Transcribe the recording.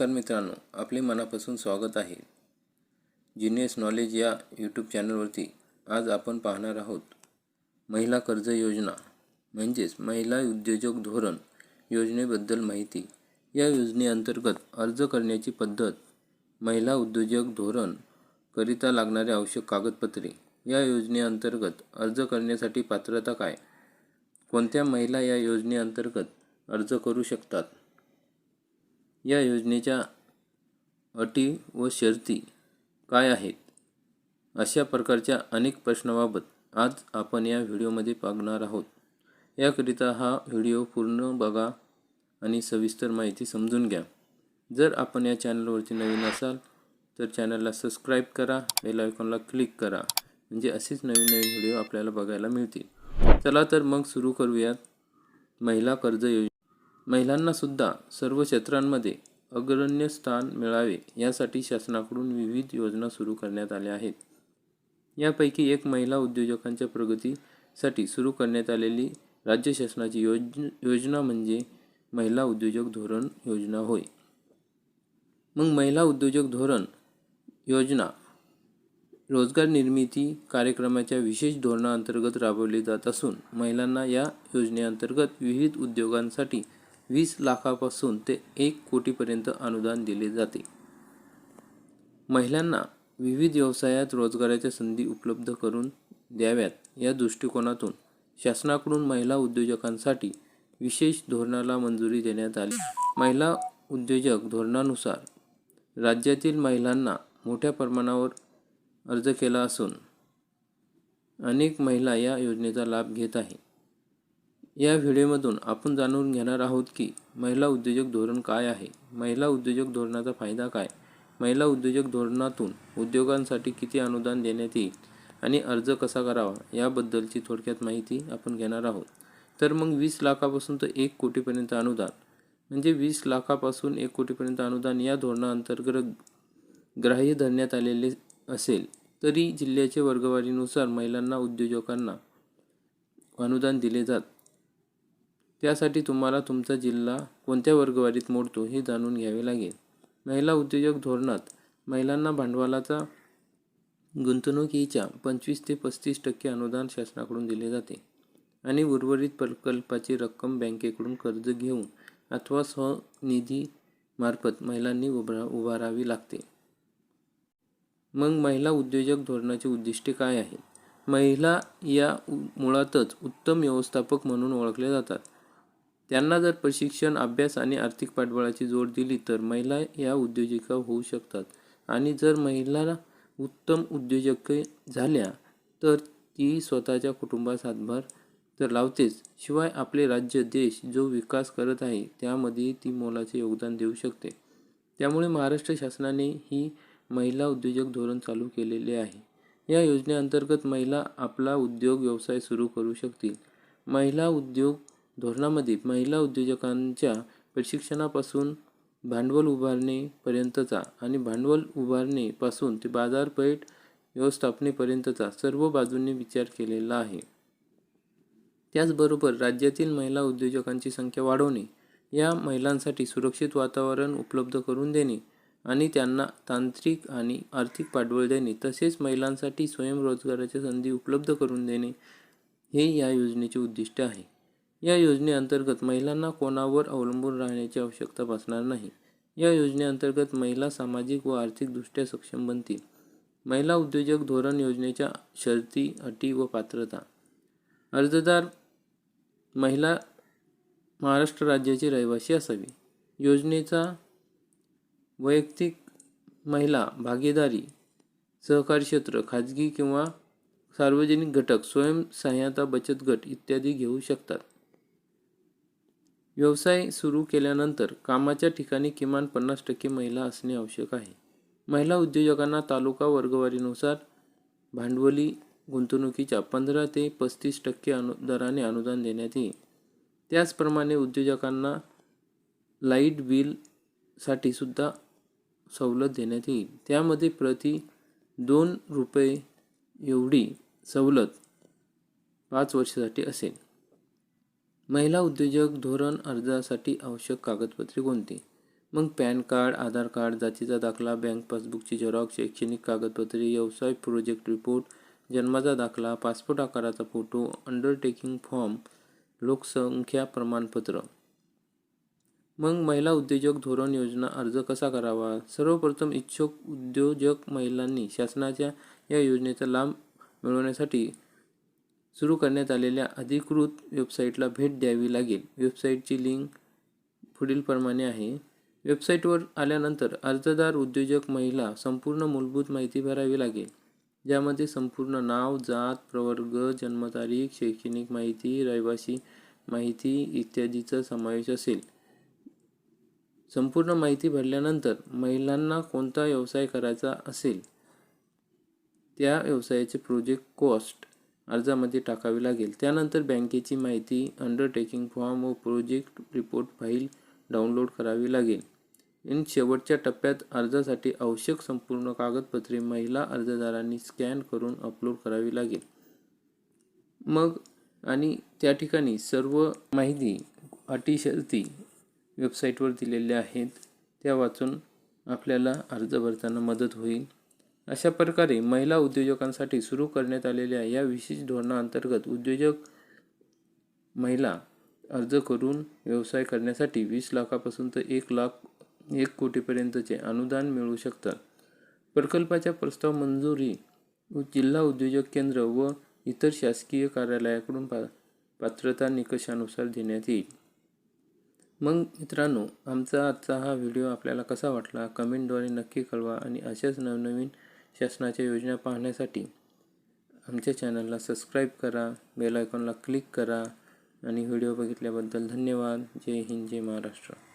नमस्कार मित्रांनो आपले मनापासून स्वागत आहे. जिनियस नॉलेज या यूट्यूब चॅनलवरती आज आपण पाहणार आहोत महिला कर्ज योजना म्हणजेच महिला उद्योजक धोरण योजनेबद्दल माहिती. या योजनेअंतर्गत अर्ज करण्याची पद्धत महिला उद्योजक धोरण करिता लागणारे आवश्यक कागदपत्रे या योजनेअंतर्गत अर्ज करण्यासाठी पात्रता काय? कोणत्या महिला या योजनेअंतर्गत अर्ज करू शकतात? या योजनेच्या अटी व शर्ती काय आहेत? अशा प्रकारच्या अनेक प्रश्नाबाबत आज आपण या व्हिडिओमध्ये पाहणार आहोत. याकरिता हा व्हिडिओ पूर्ण बघा आणि सविस्तर माहिती समजून घ्या. जर आपण या चॅनलवरती नवीन असाल तर चॅनलला सबस्क्राईब करा बेल आयकॉनला क्लिक करा म्हणजे असेच नवीन नवीन व्हिडिओ आपल्याला बघायला मिळतील. चला तर मग सुरू करूयात. महिला कर्ज योजना महिलांनासुद्धा सर्व क्षेत्रांमध्ये अग्रण्य स्थान मिळावे यासाठी शासनाकडून विविध योजना सुरू करण्यात आल्या आहेत. यापैकी एक महिला उद्योजकांच्या प्रगतीसाठी सुरू करण्यात आलेली राज्य शासनाची योज योजना म्हणजे महिला उद्योजक धोरण योजना होय. मग महिला उद्योजक धोरण योजना रोजगार निर्मिती कार्यक्रमाच्या विशेष धोरणाअंतर्गत राबवली जात असून महिलांना या योजनेअंतर्गत विविध उद्योगांसाठी वीस लाखापासून ते एक कोटीपर्यंत अनुदान दिले जाते. महिलांना विविध व्यवसायात रोजगाराच्या संधी उपलब्ध करून द्याव्यात. या दृष्टिकोनातून शासनाकडून महिला उद्योजकांसाठी विशेष धोरणाला मंजुरी देण्यात आली. महिला उद्योजक धोरणानुसार राज्यातील महिलांना मोठ्या प्रमाणावर अर्ज केला असून अनेक महिला या योजनेचा लाभ घेत आहे या व्हिडिओमधून आपण जाणून घेणार आहोत की महिला उद्योजक धोरण काय आहे? महिला उद्योजक धोरणाचा फायदा काय? महिला उद्योजक धोरणातून उद्योगांसाठी किती अनुदान देण्यात येईल आणि अर्ज कसा करावा याबद्दलची थोडक्यात माहिती आपण घेणार आहोत. तर मग वीस लाखापासून तर एक कोटीपर्यंत अनुदान. म्हणजे वीस लाखापासून एक कोटीपर्यंत अनुदान या धोरणाअंतर्गत ग्राह्य धरण्यात आलेले असेल तरी जिल्ह्याच्या वर्गवारीनुसार महिलांना उद्योजकांना अनुदान दिले जात. त्यासाठी तुम्हाला तुमचा जिल्हा कोणत्या वर्गवारीत मोडतो हे जाणून घ्यावे लागेल. महिला उद्योजक धोरणात महिलांना भांडवलाचा गुंतवणुकीच्या पंचवीस ते पस्तीस टक्के अनुदान शासनाकडून दिले जाते आणि उर्वरित प्रकल्पाची रक्कम बँकेकडून कर्ज घेऊन अथवा स्वनिधीमार्फत महिलांनी उभा उभारावी लागते. मग महिला उद्योजक धोरणाचे उद्दिष्टे काय आहेत? महिला या मुळातच उत्तम व्यवस्थापक म्हणून ओळखल्या जातात. त्यांना जर प्रशिक्षण अभ्यास आणि आर्थिक पाठबळाची जोड दिली तर महिला या उद्योजिका होऊ शकतात. आणि जर महिला उत्तम उद्योजक झाल्या तर ती स्वतःच्या कुटुंबास हातभार तर लावतेच. शिवाय आपले राज्य देश जो विकास करत आहे त्यामध्ये ती मोलाचे योगदान देऊ शकते. त्यामुळे महाराष्ट्र शासनाने ही महिला उद्योजक धोरण चालू केलेले आहे. या योजनेअंतर्गत महिला आपला उद्योग व्यवसाय सुरू करू शकतील. महिला उद्योग धोरणामध्ये महिला उद्योजकांच्या प्रशिक्षणापासून भांडवल उभारणीपर्यंतचा आणि भांडवल उभारणीपासून ते बाजारपेठ व्यवस्थापनेपर्यंतचा सर्व बाजूंनी विचार केलेला आहे. त्याचबरोबर राज्यातील महिला उद्योजकांची संख्या वाढवणे या महिलांसाठी सुरक्षित वातावरण उपलब्ध करून देणे आणि त्यांना तांत्रिक आणि आर्थिक पाठबळ देणे तसेच महिलांसाठी स्वयंरोजगाराच्या संधी उपलब्ध करून देणे हे या योजनेचे उद्दिष्ट आहे. या योजनेअंतर्गत महिलांना कोणावर अवलंबून राहण्याची आवश्यकता भासणार नाही. या योजनेअंतर्गत महिला सामाजिक व आर्थिकदृष्ट्या सक्षम बनतील. महिला उद्योजक धोरण योजनेच्या शर्ती अटी व पात्रता. अर्जदार महिला महाराष्ट्र राज्याची रहिवासी असावी. योजनेचा वैयक्तिक महिला भागीदारी सहकारी क्षेत्र खाजगी किंवा सार्वजनिक घटक स्वयंसहाय्यता बचत गट इत्यादी घेऊ शकतात. व्यवसाय सुरू केल्यानंतर कामाच्या ठिकाणी किमान पन्नास टक्के महिला असणे आवश्यक आहे. महिला उद्योजकांना तालुका वर्गवारीनुसार भांडवली गुंतवणुकीच्या पंधरा ते पस्तीस टक्के अनु दराने अनुदान देण्यात येईल. त्याचप्रमाणे उद्योजकांना लाइट बिलसाठी सुद्धा सवलत देण्यात येईल. त्यामध्ये प्रति दोन रुपये एवढी सवलत पाच वर्षासाठी असेल. महिला उद्योजक धोरण अर्जासाठी आवश्यक कागदपत्रे कोणती? मग पॅन कार्ड आधार कार्ड जातीचा दाखला बँक पासबुकची झेरॉक्स शैक्षणिक कागदपत्रे व्यवसाय प्रोजेक्ट रिपोर्ट जन्माचा दाखला पासपोर्ट आकाराचा फोटो अंडरटेकिंग फॉर्म लोकसंख्या प्रमाणपत्र. मग महिला उद्योजक धोरण योजना अर्ज कसा करावा? सर्वप्रथम इच्छुक उद्योजक महिलांनी शासनाच्या या योजनेचा लाभ मिळवण्यासाठी सुरू करण्यात आलेल्या अधिकृत वेबसाईटला भेट द्यावी लागेल. वेबसाईटची लिंक पुढीलप्रमाणे आहे. वेबसाईटवर आल्यानंतर अर्जदार उद्योजक महिला संपूर्ण मूलभूत माहिती भरावी लागेल ज्यामध्ये संपूर्ण नाव जात प्रवर्ग जन्मतारीख शैक्षणिक माहिती रहिवासी माहिती इत्यादीचा समावेश असेल. संपूर्ण माहिती भरल्यानंतर महिलांना कोणता व्यवसाय करायचा असेल? त्या व्यवसायाचे प्रोजेक्ट कॉस्ट अर्जामध्ये टाकावी लागेल. त्यानंतर बँकेची माहिती अंडरटेकिंग फॉर्म व प्रोजेक्ट रिपोर्ट फाईल डाउनलोड करावी लागेल. इन शेवटच्या टप्प्यात अर्जासाठी आवश्यक संपूर्ण कागदपत्रे महिला अर्जदारांनी स्कॅन करून अपलोड करावी लागेल. मग आणि त्या ठिकाणी सर्व माहिती अटी शर्ती वेबसाईटवर दिलेल्या आहेत. त्या वाचून आपल्याला अर्ज भरताना मदत होईल. अशा प्रकारे महिला उद्योजकांसाठी सुरू करण्यात आलेल्या या विशेष धोरणाअंतर्गत उद्योजक महिला अर्ज करून व्यवसाय करण्यासाठी वीस लाखापासून तर एक लाख एक कोटीपर्यंतचे अनुदान मिळू शकतात. प्रकल्पाच्या प्रस्ताव मंजुरी जिल्हा उद्योजक केंद्र व इतर शासकीय कार्यालयाकडून पा पात्रता निकषानुसार देण्यात येईल. मग मित्रांनो आमचा आजचा हा व्हिडिओ आपल्याला कसा वाटला? कमेंटद्वारे नक्की कळवा आणि अशाच नवनवीन शासनाच्या योजना पाहण्यासाठी आमच्या चॅनलला सबस्क्राईब करा बेल आयकॉनला क्लिक करा आणि व्हिडिओ बघितल्याबद्दल धन्यवाद. जय हिंद जय महाराष्ट्र.